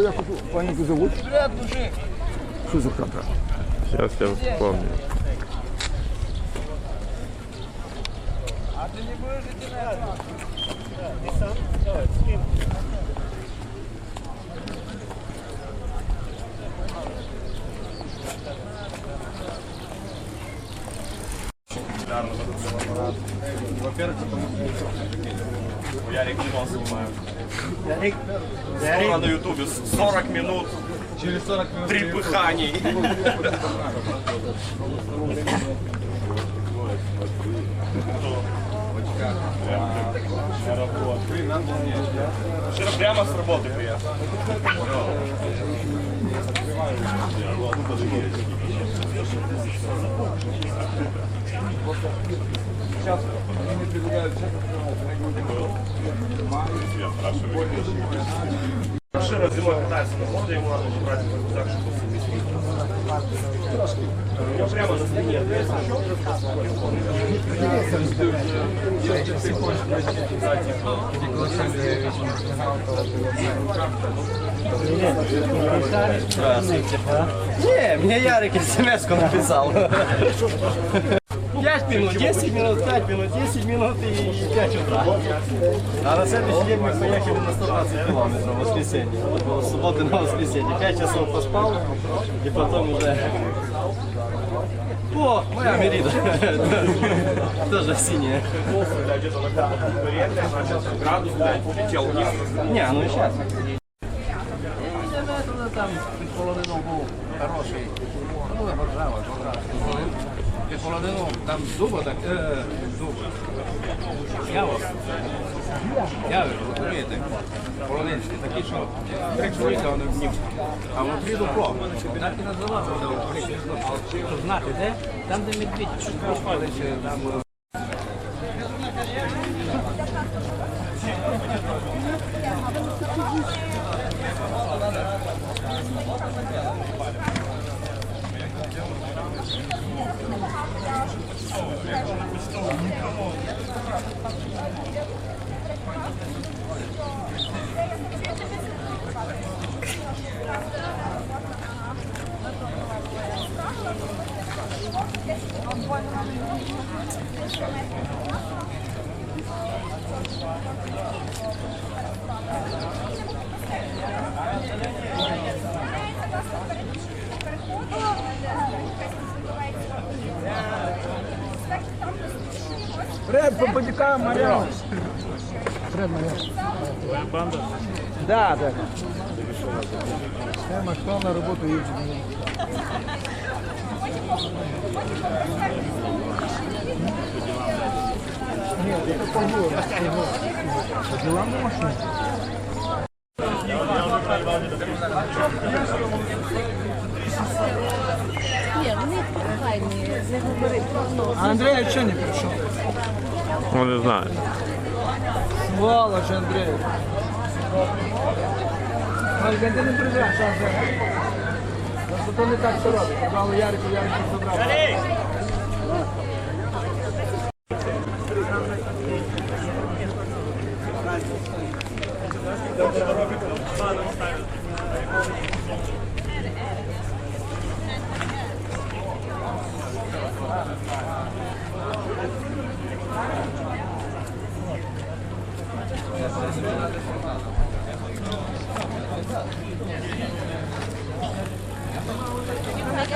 Паненьку, я эту паненьку зовут? Что за хата? Сейчас я вспомню. благодарна за аппарат. Во-первых, потому что не Я Ярик кино снимаю. Ярик, Скоро на ютубе 40 минут Через 40 минут три пыханий. Вчера прямо с работы приехал. Машина зимой катается на море, ему надо брать так, чтобы спине Не, мне Ярик смс-ку написал. 5 минут, 10 минут, 5 минут, 10 минут и 5 утра. А на следующий день мы поехали на 120 километров в воскресенье. Это было субботы на воскресенье. 5 часов поспал и потом уже... О, моя Мерида. Тоже синяя. градус, полетел вниз. Не, ну и сейчас. Там під половину був хороший. Половину там дуба так, е, дуба. Яво. Яви, розумієте? Половинські такі, що чоловіка вони в нім. А внутрі дупло. Так і називався, щоб знати, де? Там, де медведь, що там... е, Фред, ね。Рука, моряк. Фред, моряк. Банда? Да, да. Я кто на работу ездит. Нет, это по По делам на машине? Андрей, а что не пришел? Ну, не знаю. Сволочь, Андрей. Ольга, ти не а вже. Просто то не так все робить. Забрали Ярику, Ярику забрав.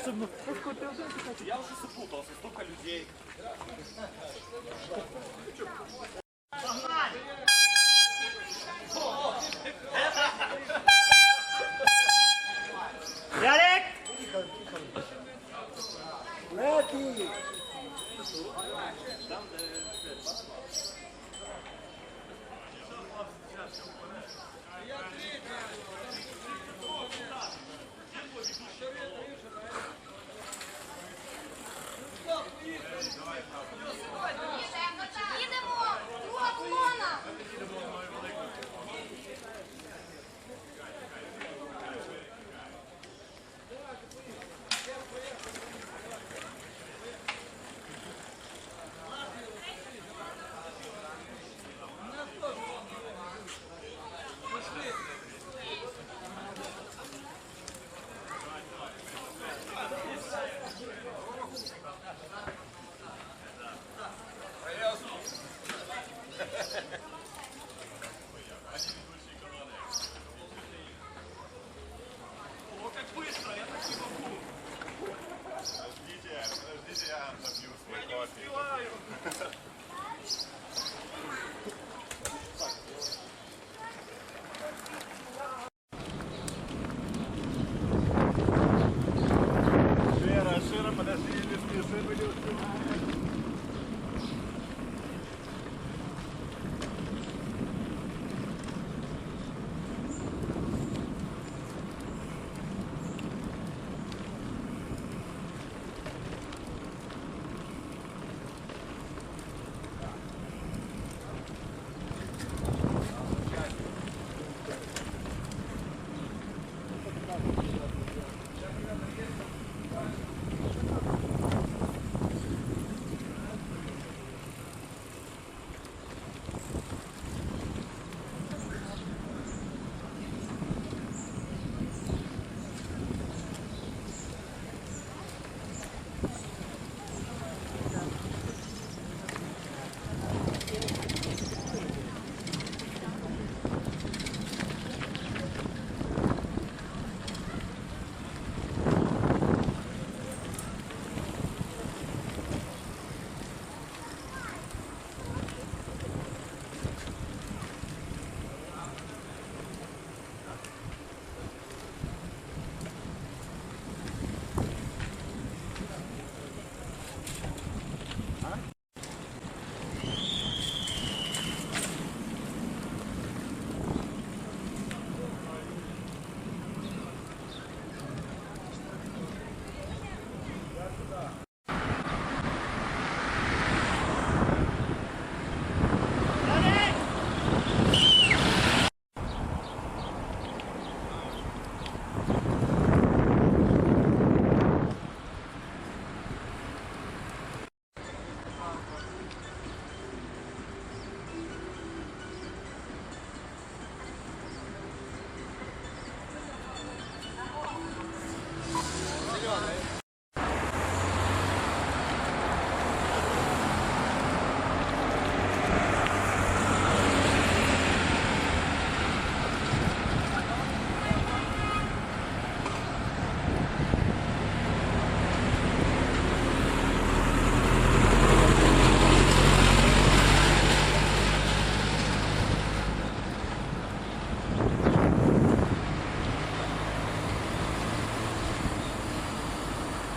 особливо. Я уже запутался, столько людей.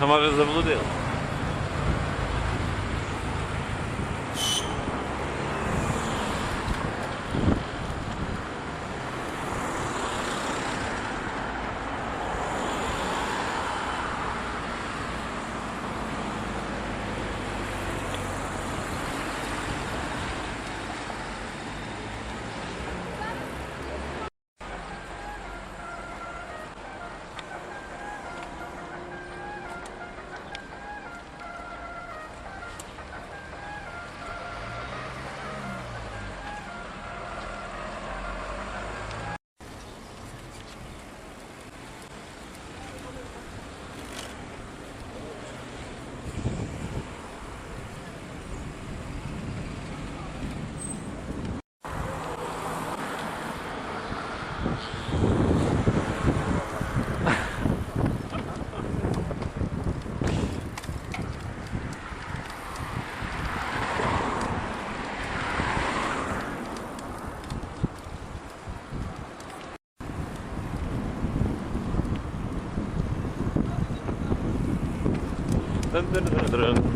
Tam mamy za model. dun, dun, dun, dun.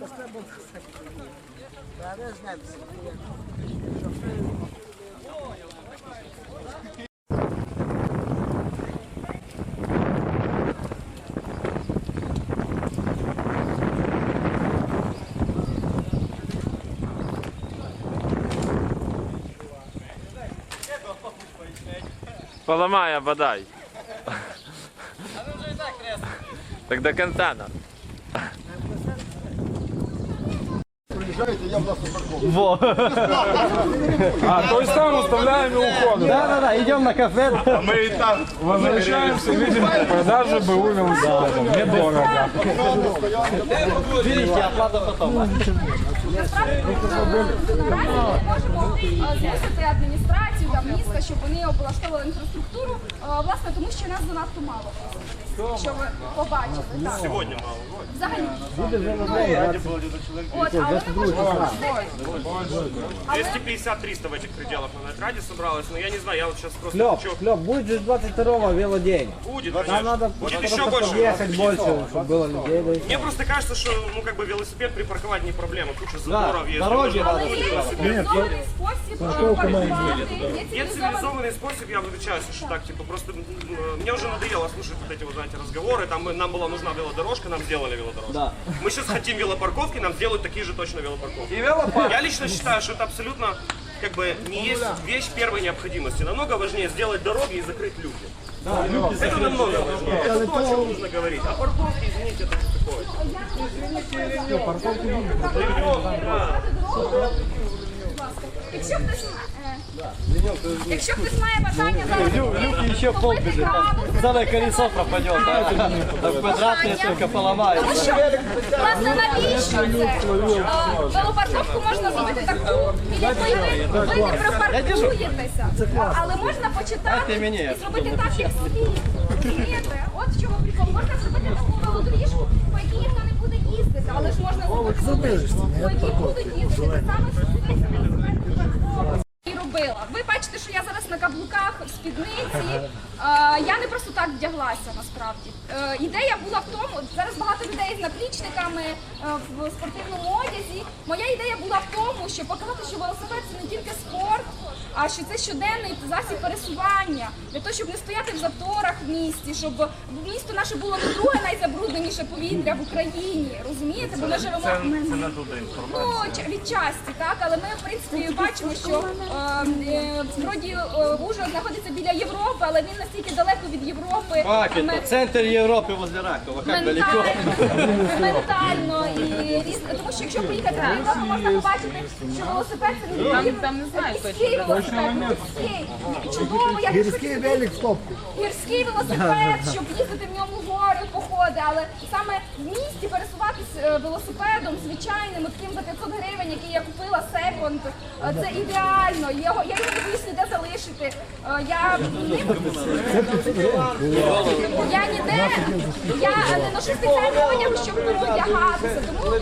А може заблудив? Дин-дин-дин-дин. Поламає, бодай. Так до кінця. надо. Во. А той там оставляємо і уходимо. Да, да, да, идем на кафе. Возвращаемся, видим продажи БУ велосипедом. Недорого. Берите, оплата потом. Наразі ми можемо змусити адміністрацію там міста, щоб вони облаштовували інфраструктуру, власне, тому що нас занадто мало. Що ви побачили? Так. Сьогодні мало. Взагалі. От, але ми можемо змусити 250-300 в этих пределах на Найтраде собралось, но я не знаю, я вот сейчас просто Клёп, хочу... Клёп, будет же 22-го велодень. Будет, Нам конечно. надо Будет просто еще больше. подъехать больше, чтобы было людей. Да и всё. Мне просто кажется, что ну как бы велосипед припарковать не проблема. Куча заборов есть. дороги можно Але є цивілізований спосіб паркувати. Є Є цивілізований цивилизованный способ, я выбачаюсь, что так, типа, просто м, м, мне уже надоело слушать вот эти вот, знаете, разговоры, там мы- нам была нужна велодорожка, нам сделали велодорожку. Да. Мы сейчас хотим велопарковки, нам сделают такие же точно велопарковки. Я лично считаю, что это абсолютно, как бы, не есть вещь первой необходимости. Намного важнее сделать дороги и закрыть люки. это намного важнее. Это то, о чем нужно говорить. А парковки, извините, это такое. Якщо хтось якщо хтось має бажання зараз Люки еще пол купити бежит. колесо пропадет. да? Так квадратные только поломают. Тому що, власне, навіщо це? Е, Велопарковку можна зробити таку, біля якої ви, не припаркуєтеся. Але можна почитати і зробити так, як. Розумієте? От в чому прикол. Можна зробити таку велодоріжку, по якій ніхто не буде їздити, але ж можна зробити велодоріжку, по якій будуть їздити так само світ. І робила. Ви бачите, що я зараз на каблуках в спідниці. Е, я не просто так вдяглася насправді. Е, ідея була в тому, зараз багато людей з наплічниками е, в спортивному одязі. Моя ідея була в тому, щоб показати, що велосипед це не тільки спорт, а що це щоденний засіб пересування для того, щоб не стояти в заторах в місті, щоб місто наше було не друге найзабрудненіше повітря в Україні. Розумієте? Бо ми живемо Ну, ч- відчасті, так, але ми в принципі бачимо, що е, е, вроді е, Ужгород знаходиться біля Європи, але він настільки далеко від Європи. Ме- это? Центр Европы возле Ракова. Как далеко? Ментально, і різно. Тому що якщо поїхати на Європу, можна побачити, що велосипед це не там, там не знаю, велосипед гірський. Чудово, як Гірський велик в топку. Гірський велосипед, щоб їздити в ньому гори, походи, але саме е, велосипедом звичайним, таким за 500 гривень, який я купила секонд, е, це ідеально. Я його не боюсь ніде залишити. Е, Я я ніде я не ношу спеціальний одяг, щоб переодягатися. Тому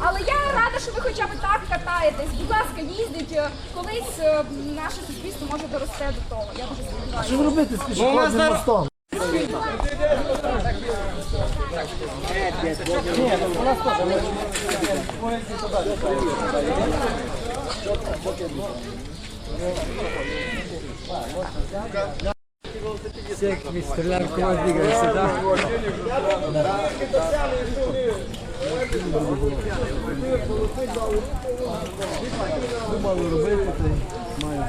але я рада, що ви хоча б так катаєтесь. Будь ласка, їздіть. Е, Колись наше суспільство може дорости до того. Я дуже сподіваюся. Що робити з пішохідним мостом? Всех стрелянку двигаешься, да? Мало робити, то маю.